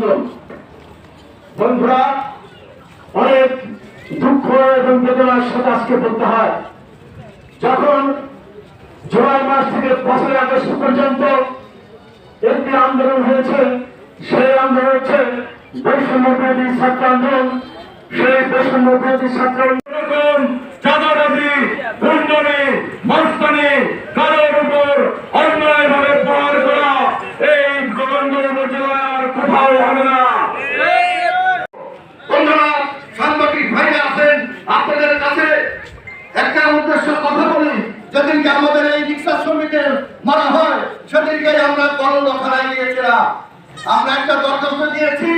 আন্দোলন। বন্ধুরা, অনেক দুঃখ এবং বেদনার সাথে আজকে বলতে হয়, যখন জুলাই মাস থেকে বছরের আগস্ট পর্যন্ত একটি আন্দোলন হয়েছে, সেই আন্দোলন হচ্ছে বৈষম্য বিরোধী ছাত্র আন্দোলন। সেই বৈষম্য বিরোধী ছাত্র আন্দোলন চাঁদাবাজি গুন্ডনি মস্তানি কারোর উপর অন্যায়ভাবে প্রহার করা এই গোবিন্দ উপজেলায় আর কোথাও হবে না বন্ধুরা সাংবাদিক ভাইরা আছেন আপনাদের কাছে উদ্দেশ্য কথা বলি, যেদিনকে আমাদের এই রিক্সা শ্রমিকের মারা হয় সেদিনকে আমরা কলকাতায় গিয়েছিলাম। আমরা একটা দরখাস্ত দিয়েছি।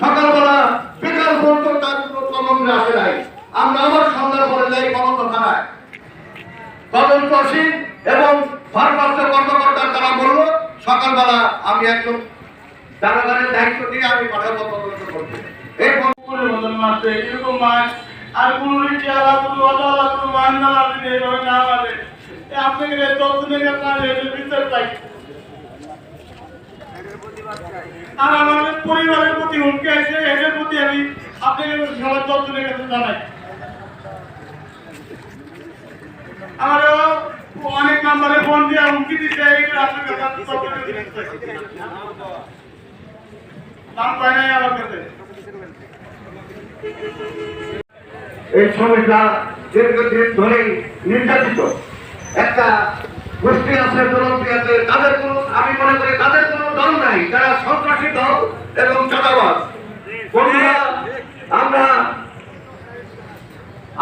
সকালবেলা বিকাল পর্যন্ত তার কোনো তদন্ত আসে নাই। আমরা আবার সন্ধ্যার পরে যাই কলকাতায় তদন্তশীল এবং ভারপ্রাপ্ত কর্মকর্তা তারা বলল, সকালবেলা আমি একজন জনগণের দায়িত্ব দিয়ে আমি পাঠাবো তদন্ত করতে এই বদল এরকম মাছ আর কোন রিক্সাওয়ালা কোন চাই। আর আমাদের পরিবারের প্রতি হুমকি আছে, এদের প্রতি আমি আপনাকে সবার দশ কাছে জানাই আমারও অনেক নাম্বারে ফোন দিয়ে হুমকি দিচ্ছে। দাম পায় নাই আমার কাছে। এই শ্রমিকরা দীর্ঘদিন ধরেই নির্যাতিত। একটা গোষ্ঠী আছে দলটি আছে তাদের কোনো আমি মনে করি তাদের কোনো দল নাই। তারা সন্ত্রাসী দল এবং বন্ধুরা আমরা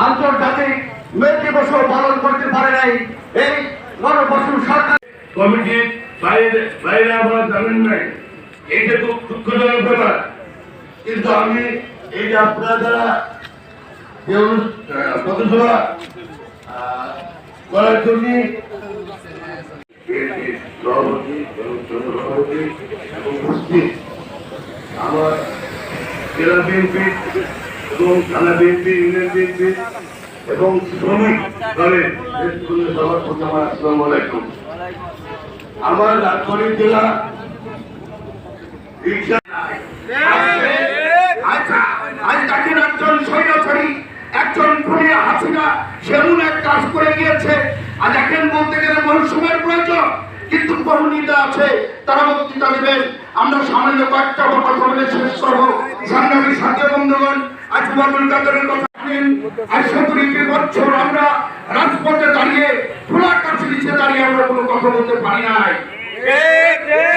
আন্তর্জাতিক মে দিবসও পালন করতে পারে নাই। এই গণবসু সরকার কমিটির বাইরে বাইরে আপনারা জানেন নাই। এটা খুব দুঃখজনক ব্যাপার। কিন্তু আমি এই যে আপনারা যারা যে পথসভা করার জন্য আমার জেলা বিএনপি এবং থানা বিএনপি ইউনিয়ন বিএনপি এবং শ্রমিক দলের সবার প্রতি আমার আসসালামু আলাইকুম। আমার রাজবাড়ী জেলা রিক্সা আচ্ছা আজ দেখেন একজন সৈন্যচারী একজন খুনিয়া হাসিনা সেমন এক কাজ করে গিয়েছে আজ এখন বলতে গেলে বহু সময়ের প্রয়োজন কিন্তু আছে, তারা বক্তৃতা দেবেন। আমরা সামান্য কয়েকটা কথা বলে শেষ করব। সংগ্রামী সাথী বন্ধুগণ, আজ বাবুল কাদরের কথা সতেরোটি বছর আমরা রাজপথে দাঁড়িয়ে, খোলা কাছে নিচে দাঁড়িয়ে আমরা কোনো কথা বলতে পারি নাই।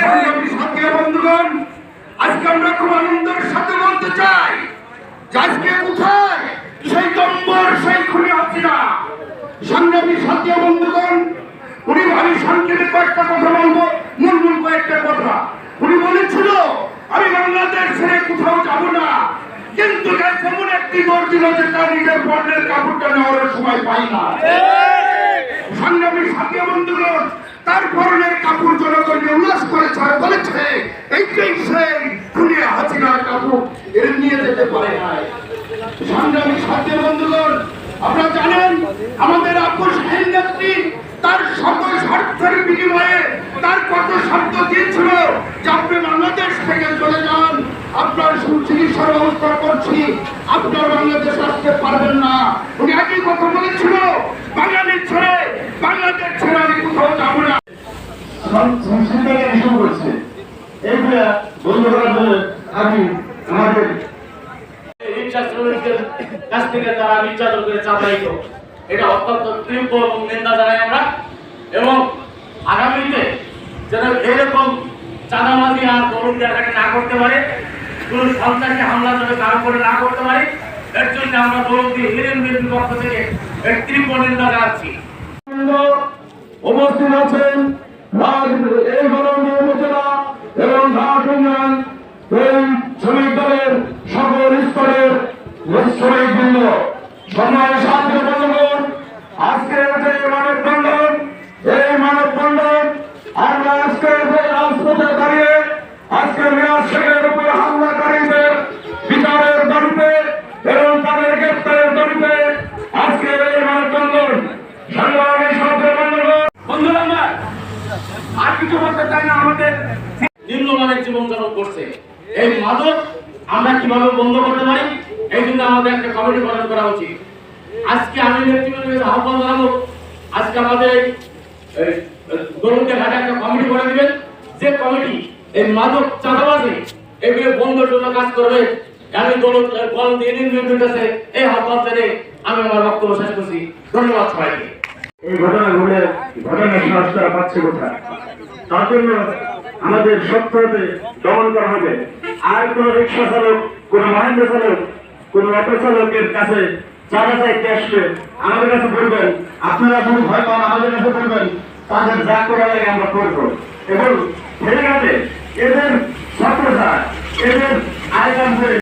সংগ্রামী সাথী বন্ধুগণ, আজকে আমরা খুব আনন্দের সাথে বলতে চাই আজকে কোথায় সেই নম্বর সেই খুনি হাসিনা সংগ্রামী সাথী বন্ধুগণ উনি সংক্ষেপে কয়েকটা কথা বলব, মূল কয়েকটা কথা। উনি বলেছিল, আমি বাংলাদেশ ছেড়ে কোথাও যাব না। কিন্তু এমন একটি দৌড় দিল যে তার নিজের বর্ণের কাপড়টা নেওয়ার সময় পাই না। সংগ্রামী সাথী বন্ধুগণ তার পরনের কাপড় জনগণকে উল্লাস করেছে আর বলেছে, এইটাই সেই খুলিয়া হাসিনার কাপড়। এর নিয়ে যেতে পারে নাই। সংগ্রামী সাথী বন্ধুগণ আপনারা জানেন, আমাদের আপুস নেত্রী তার সকল স্বার্থের বিনিময়ে তার কত শব্দ দিয়েছিল যে আপনি বাংলাদেশ থেকে চলে যান। আপনার সুচিকিৎসার ব্যবস্থা করছি। আপনার বাংলাদেশ আসতে পারবেন না। উনি একই কথা বলেছিল, বাঙালি ছেড়ে বাংলাদেশ ছেড়ে আমি কোথাও যাব না। এটা অত্যন্ত তীব্র এবং নিন্দা জানাই আমরা এবং আগামীতে যেন এরকম আর তরুণ না করতে পারে, কোনো সন্ত্রাসী হামলা যেন কারও করে না করতে পারে, এর জন্য আমরা দিয়ে ইউনিয়ন বিএনপির পক্ষ থেকে এর তীব্র নিন্দা জানাচ্ছি। উপস্থিত আছেন এই গণন্দ উপজেলা এবং ঘাট ইউনিয়ন এই শ্রমিক দলের সকল স্তরের শ্রমিক বৃন্দ সম্মান সাথে আজকে যে মানববন্ধন এই মানববন্ধন আমরা আজকে যে রাজপথে দাঁড়িয়ে আজকে মেয়াদ শেখের উপর হামলাকারীদের বিচারের দাবিতে এবং তাদের গ্রেপ্তারের দাবিতে আজকে এই মানববন্ধন সংগ্রামী সাথে বন্ধুগণ বন্ধুরা আমার আর কিছু বলতে চাই না আমাদের। নিম্নমানের জীবনযাপন করছে। এই মাদক আমরা কীভাবে বন্ধ করতে পারি? এই জন্য আমাদের একটা কমিটি গঠন করা উচিত। আজকে আমি আহ্বান জানাব। আজকে আমাদের একটা কমিটি করে দিবেন। যে কমিটি এই মাদক চাঁদাবাজি এগুলো বন্ধের জন্য কাজ করবে। আমি কল দিয়ে কাছে এই আহ্বান জানিয়ে আমি আমার বক্তব্য শেষ করছি। ধন্যবাদ সবাইকে। এই ঘটনাগুলো ঘটনার সাহসটা পাচ্ছে কোথায়? তার জন্য আমাদের সত্যতে দমন করা হবে। আর কোন রিক্সা চালক, কোন মহেন্দ্র চালক, কোন অটো চালকের কাছে চাঁদা চাইতে আসলে আমাদের কাছে বলবেন, আপনারা যদি ভয় পান, আমাদের কাছে বলবেন, তাদের যা করা লাগে আমরা করব। এবং ফেরে গেছে এদের ছাত্ররা এদের আয়গান করে